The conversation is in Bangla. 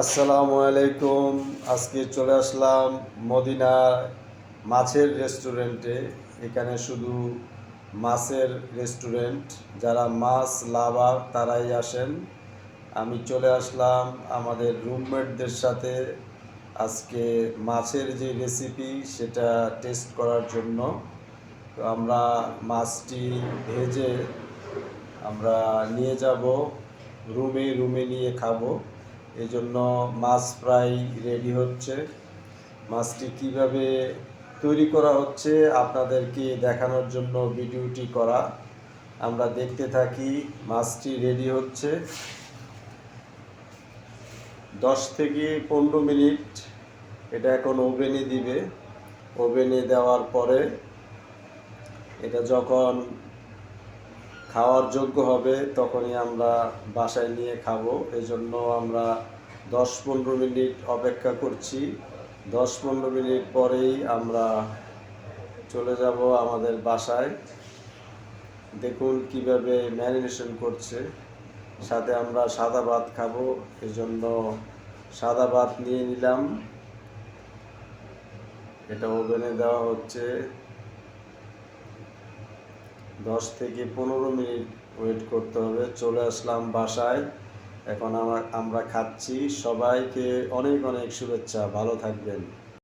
আসসালামু আলাইকুম। আজকে চলে আসলাম মদিনা মাছের রেস্টুরেন্টে। এখানে শুধু মাছের রেস্টুরেন্ট, যারা মাছ লাভার তারাই আসেন। আমি চলে আসলাম আমাদের রুমমেটদের সাথে আজকে মাছের যে রেসিপি সেটা টেস্ট করার জন্য। তো আমরা মাছটি ভেজে আমরা নিয়ে যাব। রুমে রুমে নিয়ে খাব। এই জন্য মাছ প্রায় রেডি হচ্ছে। মাছটি কীভাবে তৈরি করা হচ্ছে আপনাদেরকে দেখানোর জন্য ভিডিওটি করা। আমরা দেখতে থাকি মাছটি রেডি হচ্ছে। দশ থেকে পনেরো মিনিট এটা এখন ওভেনে দিবে। ওভেনে দেওয়ার পরে এটা যখন খাওয়ার যোগ্য হবে, তখনই আমরা বাসায় নিয়ে খাব। এই জন্য আমরা দশ পনেরো মিনিট অপেক্ষা করছি। দশ পনেরো মিনিট পরেই আমরা চলে যাব আমাদের বাসায়। দেখুন কীভাবে ম্যারিনেশন করছে। সাথে আমরা সাদা ভাত খাব এই জন্য সাদা ভাত নিয়ে নিলাম। এটা ওভেনে দেওয়া হচ্ছে। দশ থেকে পনেরো মিনিট ওয়েট করতে হবে। চলে আসলাম বাসায়। এখন আমরা আমরা খাচ্ছি। সবাইকে অনেক অনেক শুভেচ্ছা। ভালো থাকবেন।